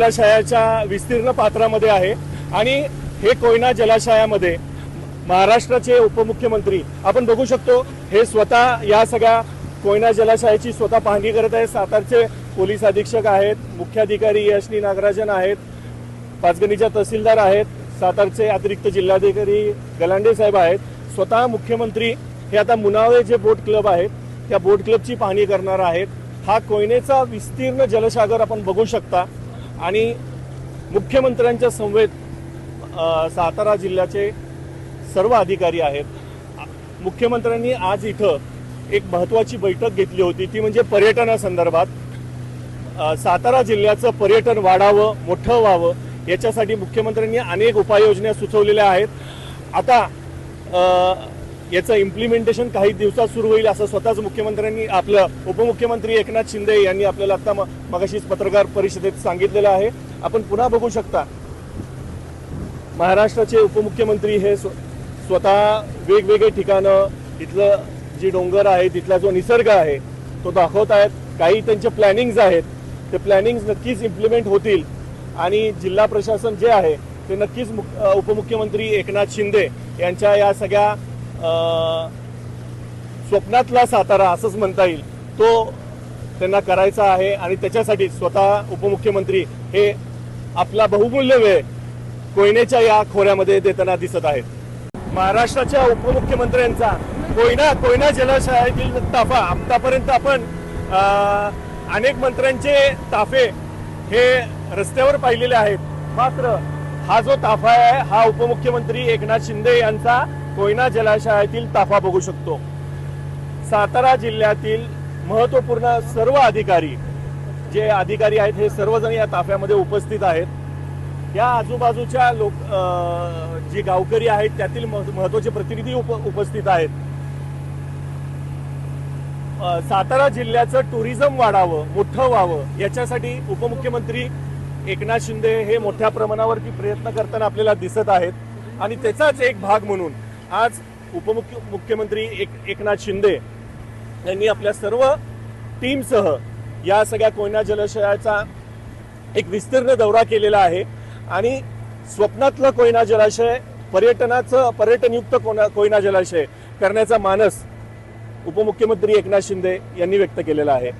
जलाशयाच्या विस्तीर्ण पात्रामध्ये आहे. आणि हे कोयना जलाशयामध्ये महाराष्ट्राचे उपमुख्यमंत्री आपण बघू शकतो हे स्वतः या सगळ्या कोयना जलाशयाची स्वतः पाहणी करत आहे सातारचे पोलीस अधीक्षक आहेत मुख्याधिकारी यशनी नागराजन आहेत पाचगणीच्या तहसीलदार आहेत सातारचे अतिरिक्त जिल्हाधिकारी गलांडे साहेब आहेत. स्वतः मुख्यमंत्री हे आता मुनावे जे बोट क्लब आहेत त्या बोट क्लबची पाहणी करणार आहेत. हा कोयनेचा विस्तीर्ण जलसागर आपण बघू शकता. आणि मुख्यमंत्र्यांच्या समवेत सातारा जिल्ह्याचे सर्व अधिकारी आहेत. मुख्यमंत्र्यांनी आज इथं एक महत्त्वाची बैठक घेतली होती. ती म्हणजे पर्यटनासंदर्भात. सातारा जिल्ह्याचं पर्यटन वाढावं मोठं व्हावं याच्यासाठी मुख्यमंत्र्यांनी अनेक उपाययोजना सुचवलेल्या आहेत. आता याचं इम्प्लिमेंटेशन काही दिवसात सुरू होईल असं स्वतःच मुख्यमंत्र्यांनी आपलं उपमुख्यमंत्री एकनाथ शिंदे यांनी आपल्याला आता म- मगाशीच पत्रकार परिषदेत सांगितलेलं आहे. आपण पुन्हा बघू शकता. महाराष्ट्राचे उपमुख्यमंत्री हे स्व- स्वतः वेगवेगळे ठिकाणं इथलं जी डोंगर आहे तिथला जो निसर्ग आहे तो दाखवत आहेत. काही त्यांचे प्लॅनिंग्ज आहेत. ते प्लॅनिंग्ज नक्कीच इम्प्लिमेंट होतील. आणि जिल्हा प्रशासन जे आहे ते नक्कीच मुख- उपमुख्यमंत्री एकनाथ शिंदे यांच्या या सगळ्या स्वप्नातला सातारा असंच म्हणता येईल. तो त्यांना करायचा आहे आणि त्याच्यासाठी स्वतः उपमुख्यमंत्री हे आपला बहुमूल्य वेळ कोयनेच्या या खोऱ्यामध्ये देताना दिसत आहेत. महाराष्ट्राच्या उपमुख्यमंत्र्यांचा कोयना कोयना जलाशयातील ताफा आतापर्यंत आपण अनेक मंत्र्यांचे ताफे हे रस्त्यावर पाहिलेले आहेत. मात्र हा जो ताफा आहे हा उपमुख्यमंत्री एकनाथ शिंदे यांचा कोयना जलाशयातील ताफा बघू शकतो. सातारा जिल्ह्यातील महत्त्वपूर्ण सर्व अधिकारी जे अधिकारी आहेत हे सर्वजण या ताफ्यामध्ये उपस्थित आहेत. या आजूबाजूच्या लोक जी गावकरी आहेत त्यातील महत्त्वाचे प्रतिनिधी उप उपस्थित आहेत. सातारा जिल्ह्याचं टुरिझम वाढावं मोठं व्हावं याच्यासाठी उपमुख्यमंत्री एकनाथ शिंदे हे मोठ्या प्रमाणावरती प्रयत्न करताना आपल्याला दिसत आहेत. आणि त्याचाच एक भाग म्हणून आज उपमुख्य मुख्यमंत्री एक एकनाथ शिंदे यांनी आपल्या सर्व टीमसह या सगळ्या कोयना जलाशयाचा एक विस्तीर्ण दौरा केलेला आहे. आणि स्वप्नातलं कोयना जलाशय पर्यटनाचं पर्यटनयुक्त कोना कोयना जलाशय करण्याचा मानस उपमुख्यमंत्री एकनाथ शिंदे यांनी व्यक्त केलेला आहे.